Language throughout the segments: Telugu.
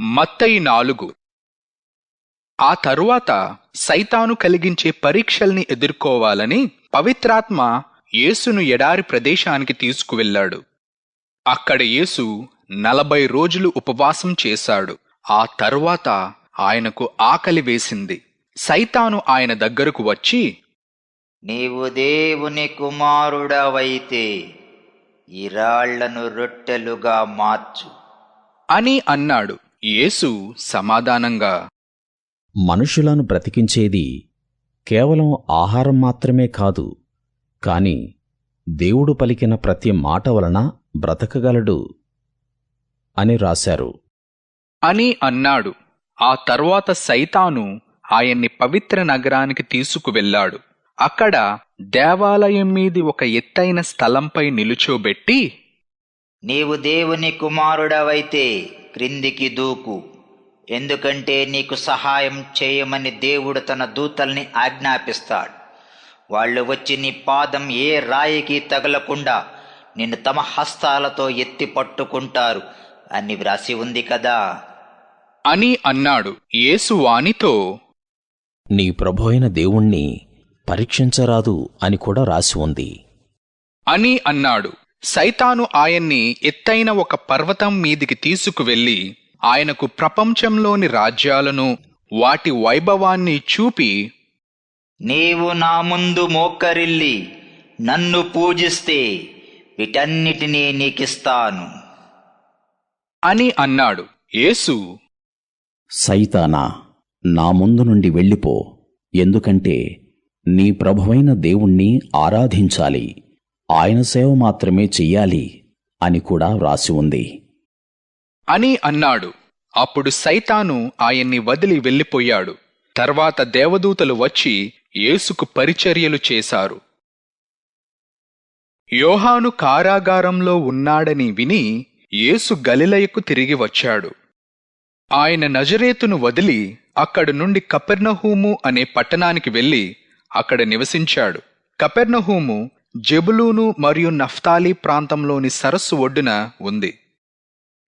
మత్తయి నాలుగు. ఆ తరువాత సైతాను కలిగించే పరీక్షల్ని ఎదుర్కోవాలని పవిత్రాత్మ యేసును ఎడారి ప్రదేశానికి తీసుకువెళ్ళాడు. అక్కడ యేసు నలభై రోజులు ఉపవాసం చేశాడు. ఆ తరువాత ఆయనకు ఆకలి వేసింది. సైతాను ఆయన దగ్గరకు వచ్చి నీవు దేవుని కుమారుడవైతే ఈ రాళ్ళను రొట్టెలుగా మార్చు. అని అన్నాడు. యేసు సమాధానంగా మనుషులను బ్రతికించేది కేవలం ఆహారం మాత్రమే కాదు కాని దేవుడు పలికిన ప్రతి మాట వలన బ్రతకగలడు అని రాశారు. అని అన్నాడు. ఆ తరువాత సైతాను ఆయన్ని పవిత్ర నగరానికి తీసుకువెళ్ళాడు. అక్కడ దేవాలయం మీది ఒక ఎత్తైన స్థలంపై నిలుచోబెట్టి నీవు దేవుని కుమారుడవైతే క్రిందికి దూకు. ఎందుకంటే నీకు సహాయం చేయమని దేవుడు తన దూతల్ని ఆజ్ఞాపిస్తాడు. వాళ్ళు వచ్చి నీ పాదం ఏ రాయికి తగలకుండా నిన్ను తమ హస్తాలతో ఎత్తి పట్టుకుంటారు అని వ్రాసి ఉంది కదా. అని అన్నాడు యేసు వానితో నీ ప్రభు అయిన దేవుణ్ణి పరీక్షించరాదు అని కూడా రాసి ఉంది. అని అన్నాడు సైతాను ఆయన్ని ఎత్తైన ఒక పర్వతం మీదికి తీసుకువెళ్ళి ఆయనకు ప్రపంచంలోని రాజ్యాలను వాటి వైభవాన్ని చూపి నీవు నా ముందు మోక్కరిల్లి నన్ను పూజిస్తే వీటన్నిటినీ నీకిస్తాను. అని అన్నాడు. యేసు సైతానా నా ముందు నుండి వెళ్ళిపో ఎందుకంటే నీ ప్రభువైన దేవుణ్ణి ఆరాధించాలి. ఆయన సేవ మాత్రమే చెయ్యాలి అని కూడా వ్రాసి ఉంది. అని అన్నాడు. అప్పుడు సైతాను ఆయన్ని వదిలి వెళ్ళిపోయాడు. తర్వాత దేవదూతలు వచ్చి యేసుకు పరిచర్యలు చేశారు. యోహాను కారాగారంలో ఉన్నాడని విని యేసు గలిలయకు తిరిగి వచ్చాడు. ఆయన నజరేతును వదిలి అక్కడి నుండి కపెర్నహూము అనే పట్టణానికి వెళ్ళి అక్కడ నివసించాడు. కపెర్నహూము జెబులూను మరియు నఫ్తాలి ప్రాంతంలోని సరస్సు ఒడ్డున ఉంది.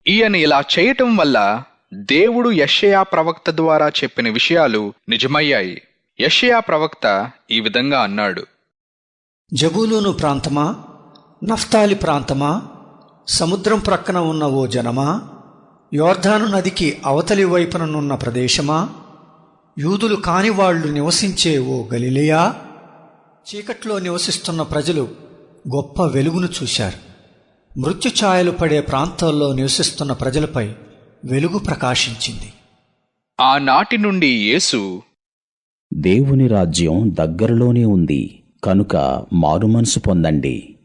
ఈయన ఇలా చేయటం వల్ల దేవుడు యషయా ప్రవక్త ద్వారా చెప్పిన విషయాలు నిజమయ్యాయి. యషయా ప్రవక్త ఈ విధంగా అన్నాడు. జబూలూను ప్రాంతమా? నఫ్తాలి ప్రాంతమా? సముద్రం ప్రక్కన ఉన్న ఓ జనమా? యోర్ధాను నదికి అవతలి వైపుననున్న ప్రదేశమా? యూదులు కాని వాళ్ళు నివసించే ఓ గలిలియా? చీకట్లో నివసిస్తున్న ప్రజలు గొప్ప వెలుగును చూశారు. మృత్యు ఛాయలు పడే ప్రాంతాల్లో నివసిస్తున్న ప్రజలపై వెలుగు ప్రకాశించింది. ఆనాటి నుండి యేసు దేవుని రాజ్యం దగ్గరలోనే ఉంది కనుక మారుమనసు పొందండి.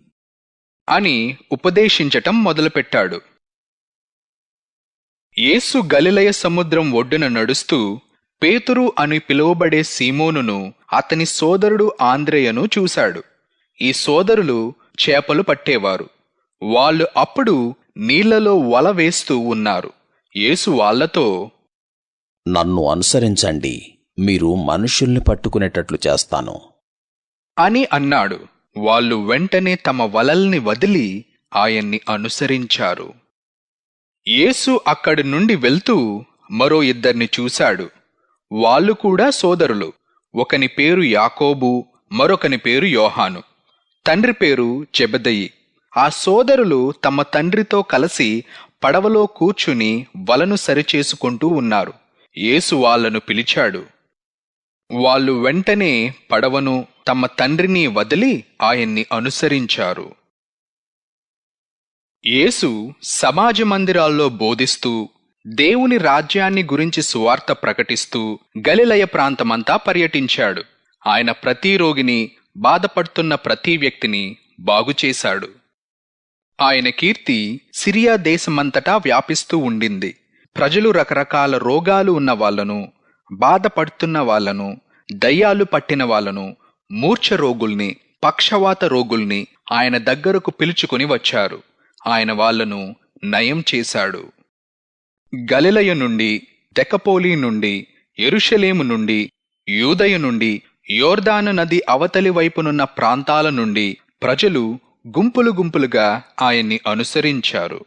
అని ఉపదేశించటం మొదలుపెట్టాడు. యేసు గలిలయ సముద్రం ఒడ్డున నడుస్తూ పేతురు అని పిలువబడే సీమోనును అతని సోదరుడు ఆంద్రేయను చూశాడు. ఈ సోదరులు చేపలు పట్టేవారు. వాళ్ళు అప్పుడు నీళ్ళలో వల వేస్తూ ఉన్నారు. యేసు వాళ్ళతో నన్ను అనుసరించండి మీరు మనుషుల్ని పట్టుకునేటట్లు చేస్తాను. అని అన్నాడు. వాళ్ళు వెంటనే తమ వలల్ని వదిలి ఆయన్ని అనుసరించారు. యేసు అక్కడి నుండి వెళ్తూ మరో ఇద్దరిని చూశాడు. వాళ్ళు కూడా సోదరులు. ఒకని పేరు యాకోబు మరొకని పేరు యోహాను. తండ్రి పేరు చెబెదయి ఆ సోదరులు తమ తండ్రితో కలిసి పడవలో కూర్చుని వలను సరిచేసుకుంటూ ఉన్నారు. యేసు వాళ్ళను పిలిచాడు. వాళ్ళు వెంటనే పడవను తమ తండ్రిని వదిలి ఆయన్ని అనుసరించారు. యేసు సమాజ మందిరాల్లో బోధిస్తూ దేవుని రాజ్యాన్ని గురించి సువార్త ప్రకటిస్తూ గలిలయ ప్రాంతమంతా పర్యటించాడు. ఆయన ప్రతి రోగిని బాధపడుతున్న ప్రతి వ్యక్తిని బాగుచేశాడు ఆయన కీర్తి సిరియా దేశమంతటా వ్యాపిస్తూ ఉండింది. ప్రజలు రకరకాల రోగాలు ఉన్న వాళ్ళను బాధపడుతున్న వాళ్ళను దయ్యాలు పట్టిన వాళ్ళను మూర్ఛ రోగుల్ని పక్షవాత రోగుల్ని ఆయన దగ్గరకు పిలుచుకుని వచ్చారు. ఆయన వాళ్ళను నయం చేశాడు. గలిలయ నుండి దెకపోలి నుండి ఎరుషలేము నుండి యూదయ నుండి యోర్దాను నది అవతలి వైపునున్న ప్రాంతాల నుండి ప్రజలు గుంపులు గుంపులుగా ఆయన్ని అనుసరించారు.